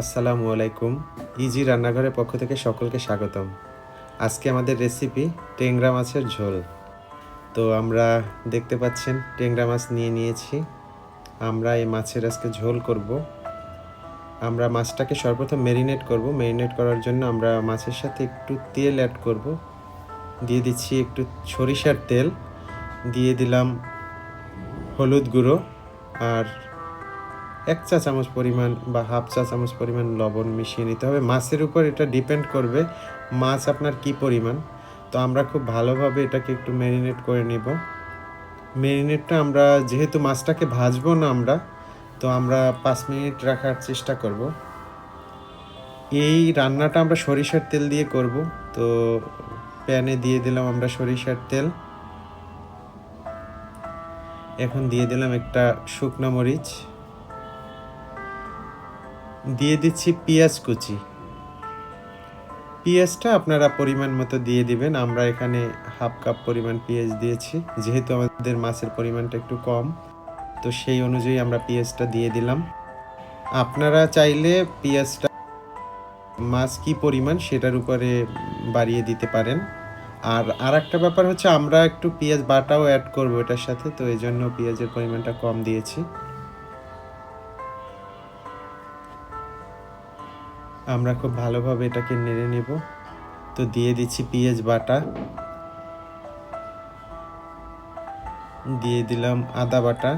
আসসালামু আলাইকুম। ইজি রান্নাঘরের পক্ষ থেকে সকলকে স্বাগতম। আজকে আমাদের রেসিপি টেংরা মাছের ঝোল। তো আমরা দেখতে পাচ্ছেন টেংরা মাছ নিয়ে নিয়েছি। আমরা এই মাছের আজকে ঝোল করব। আমরা মাছটাকে সর্বপ্রথম মেরিনেট করব। মেরিনেট করার জন্য আমরা মাছের সাথে একটু তেল অ্যাড করব। দিয়ে দিচ্ছি একটু সরিষার তেল। দিয়ে দিলাম হলুদ গুঁড়ো আর এক চা চামচ পরিমাণ বা হাফ চা চামচ পরিমাণ লবণ মিশিয়ে নিতে হবে। মাছের উপর এটা ডিপেন্ড করবে মাছ আপনার কি পরিমাণ। তো আমরা খুব ভালোভাবে এটাকে একটু ম্যারিনেট করে নিব। ম্যারিনেটটা আমরা, যেহেতু মাছটাকে ভাজবো না আমরা, তো আমরা পাঁচ মিনিট রাখার চেষ্টা করব। এই রান্নাটা আমরা সরিষার তেল দিয়ে করব। তো প্যানে দিয়ে দিলাম আমরা সরিষার তেল। এখন দিয়ে দিলাম একটা শুকনো মরিচ। দিয়ে দিচ্ছি পেঁয়াজ কুচি। পেঁয়াজটা আপনারা পরিমাণ মতো দিয়ে দিবেন। আমরা এখানে হাফ কাপ পরিমাণ পেঁয়াজ দিয়েছি। যেহেতু আমাদের মাছের পরিমাণটা একটু কম, তো সেই অনুযায়ী আমরা পেঁয়াজটা দিয়ে দিলাম। আপনারা চাইলে পেঁয়াজটা মাছ কি পরিমাণ সেটার উপরে বাড়িয়ে দিতে পারেন। আর আর একটা ব্যাপার হচ্ছে, আমরা একটু পেঁয়াজ বাটাও অ্যাড করব এটার সাথে, তো এই জন্য পেঁয়াজের পরিমাণটা কম দিয়েছি। আমরা খুব ভালোভাবে এটাকে নেড়ে নেব। তো দিয়ে দিচ্ছি পেঁয়াজ বাটা। দিয়ে দিলাম আদা বাটা।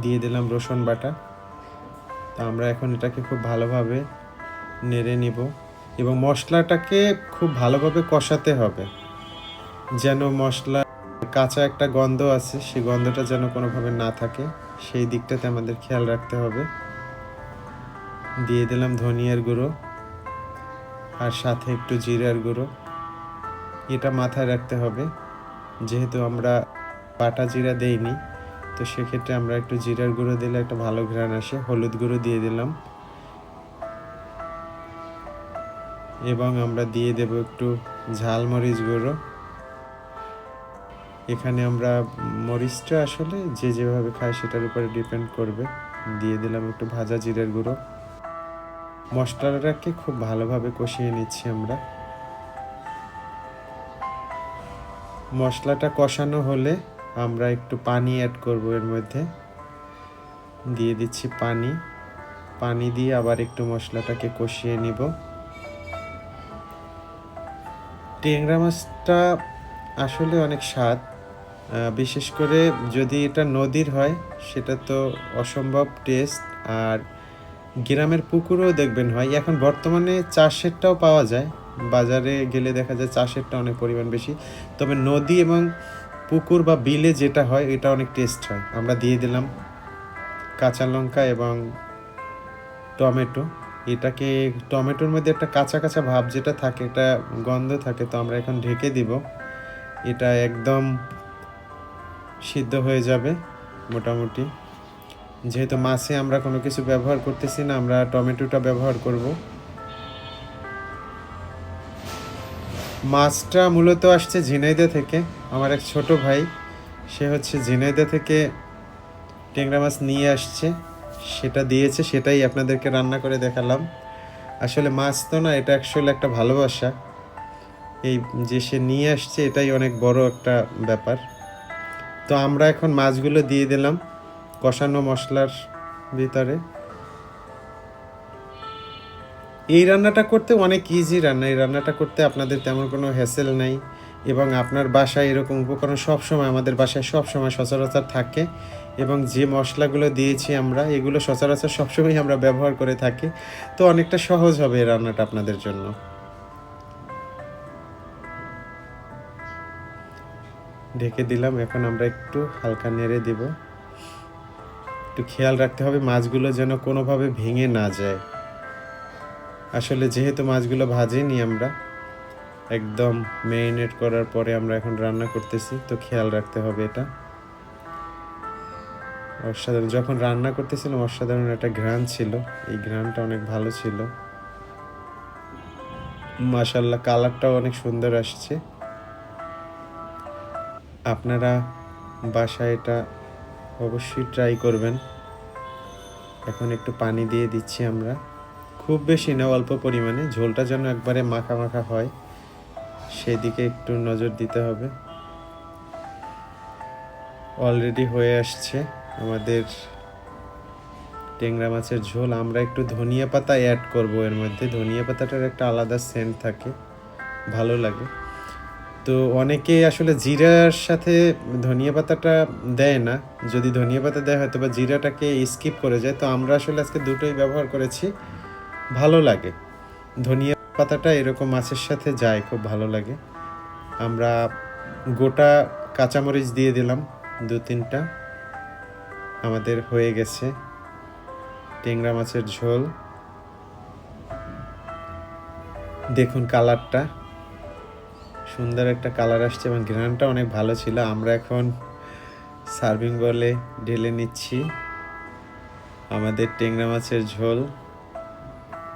দিয়ে দিলাম রসুন বাটা। তো আমরা এখন এটাকে খুব ভালোভাবে নেড়ে নিব এবং মশলাটাকে খুব ভালোভাবে কষাতে হবে। যেন মশলা কাঁচা একটা গন্ধ আছে সেই গন্ধটা যেন কোনোভাবে না থাকে, সেই দিকটাতে আমাদের খেয়াল রাখতে হবে। দিয়ে দিলাম ধনিয়ার গুঁড়ো আর সাথে একটু জিরার গুঁড়ো। এটা মাথায় রাখতে হবে। যেহেতু আমরা বাটা জিরা দেইনি, তো সেক্ষেত্রে আমরা একটু জিরার গুঁড়ো দিলে একটা ভালো ঘ্রাণ আসে। হলুদ গুঁড়ো দিয়ে দিলাম। এবং আমরা দিয়ে দেব একটু ঝাল মরিচ গুঁড়ো। এখানে আমরা মরিচটা আসলে যে যেভাবে খায় সেটার উপরে ডিপেন্ড করবে। দিয়ে দিলাম একটু ভাজা জিরের গুঁড়ো। মশলাটাকে খুব ভালোভাবে কষিয়ে নিচ্ছি আমরা। মশলাটা কষানো হলে আমরা একটু পানি অ্যাড করব এর মধ্যে। দিয়ে দিচ্ছি পানি। পানি দিয়ে আবার একটু মশলাটাকে কষিয়ে নিব। টেংরা মাছটা আসলে অনেক স্বাদ। বিশেষ করে যদি এটা নদীর হয়, সেটা তো অসম্ভব টেস্ট আর গ্রামের পুকুরও দেখবেন হয় এখন বর্তমানে চাষেরটাও পাওয়া যায়। বাজারে গেলে দেখা যায় চাষেরটা অনেক পরিমাণ বেশি। তবে নদী এবং পুকুর বা বিলে যেটা হয়, এটা অনেক টেস্ট হয়। আমরা দিয়ে দিলাম কাঁচা লঙ্কা এবং টমেটো। এটাকে টমেটোর মধ্যে একটা কাঁচা কাঁচা ভাব যেটা থাকে, একটা গন্ধ থাকে, তো আমরা এখন ঢেকে দিব। এটা একদম সিদ্ধ হয়ে যাবে মোটামুটি। যেহেতু মাছে আমরা কোনো কিছু ব্যবহার করতেছি না, আমরা টমেটোটা ব্যবহার করব। মাছটা মূলত আসছে ঝিনাইদা থেকে। আমার এক ছোট ভাই, সে হচ্ছে ঝিনাইদা থেকে টেংরা মাছ নিয়ে আসছে। সেটা দিয়েছে, সেটাই আপনাদেরকে রান্না করে দেখালাম। আসলে মাছ তো না, এটা অ্যাকচুয়ালি একটা ভালোবাসা। এই যে সে নিয়ে আসছে, এটাই অনেক বড় একটা ব্যাপার। তো আমরা এখন মাছগুলো দিয়ে দিলাম। কষানো মশলার ভিতরে। এই রান্নাটা করতে অনেক ইজি রান্না। এই রান্নাটা করতে আপনাদের তেমন কোনো হ্যাসেল নাই এবং আপনার বাসায় এরকম উপকরণ সব সময় আমাদের বাসায় সব সময় সচরাচর থাকে এবং যে মশলাগুলো দিয়েছি আমরা, এগুলো সচরাচর সবসময় আমরা ব্যবহার করে থাকি। তো অনেকটা সহজ হবে এই রান্নাটা আপনাদের জন্য। ঢেকে দিলাম, এখন আমরা একটু হালকা নেড়ে দিব। একটু খেয়াল রাখতে হবে, মাছগুলো যেন কোনোভাবে ভেঙে না যায়। আসলে যেহেতু মাছগুলো ভাজিনি আমরা, একদম মেরিনেট করার পরে আমরা এখন রান্না করতেছি, তো খেয়াল রাখতে হবে এটা। অসাধারণ, যখন রান্না করতেছিলাম, অসাধারণ একটা ঘ্রাণ ছিল, এই ঘ্রাণটা অনেক ভালো ছিল। মাশাল্লাহ কালারটাও অনেক সুন্দর আসছে। আপনারা বাসায় এটা অবশ্যই ট্রাই করবেন। এখন একটু পানি দিয়ে দিচ্ছি আমরা। খুব বেশি না, অল্প পরিমাণে। ঝোলটা যেন একবারে মাখা মাখা হয়, সেদিকে একটু নজর দিতে হবে। অলরেডি হয়ে আসছে আমাদের টেংরা মাছের ঝোল। আমরা একটু ধনিয়া পাতা অ্যাড করব এর মধ্যে। ধনিয়া পাতাটার একটা আলাদা সেন্ট থাকে। ভালো লাগে। তো অনেকে আসলে জিরার সাথে ধনিয়া পাতাটা দেয় না। যদি ধনিয়া পাতা দেয় হয়তো বা জিরাটাকে স্কিপ করে যায়। তো আমরা আসলে আজকে দুটোই ব্যবহার করেছি। ভালো লাগে। ধনিয়া পাতাটা এরকম মাছের সাথে যায়, খুব ভালো লাগে। আমরা গোটা কাঁচামরিচ দিয়ে দিলাম, দু তিনটা। আমাদের হয়ে গেছে। টেংরা মাছের ঝোল। দেখুন কালারটা সুন্দর একটা কালার আসছে এবং ঘ্রাণটা অনেক ভালো ছিল। আমরা এখন সার্ভিং বলে ঢেলে নিচ্ছি। আমাদের টেংরা মাছের ঝোল।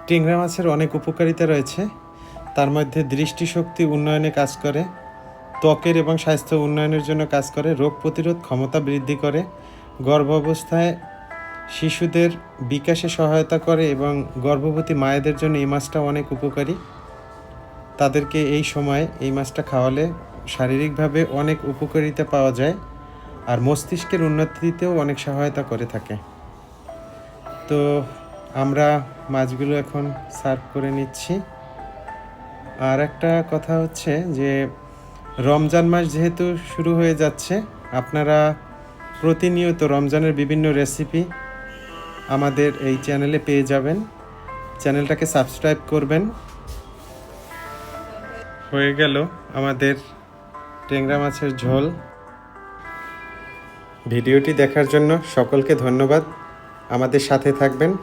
টেংরা মাছের অনেক উপকারিতা রয়েছে। তার মধ্যে দৃষ্টিশক্তি উন্নয়নে কাজ করে, ত্বকের এবং স্বাস্থ্য উন্নয়নের জন্য কাজ করে, রোগ প্রতিরোধ ক্ষমতা বৃদ্ধি করে, গর্ভাবস্থায় শিশুদের বিকাশে সহায়তা করে এবং গর্ভবতী মায়েদের জন্য এই মাছটা অনেক উপকারী। তাদেরকে এই সময় এই মাছটা খাওয়ালে শারীরিকভাবে অনেক উপকারিতা পাওয়া যায় আর মস্তিষ্কের উন্নতিতেও অনেক সহায়তা করে থাকে। তো আমরা মাছগুলো এখন সার্ভ করে নিচ্ছি। আর একটা কথা হচ্ছে যে রমজান মাস যেহেতু শুরু হয়ে যাচ্ছে, আপনারা প্রতিনিয়ত রমজানের বিভিন্ন রেসিপি আমাদের এই চ্যানেলে পেয়ে যাবেন। চ্যানেলটাকে সাবস্ক্রাইব করবেন। হয়ে গেল আমাদের টেংরা মাছের ঝোল। ভিডিওটি দেখার জন্য সকলকে ধন্যবাদ। আমাদের সাথে থাকবেন।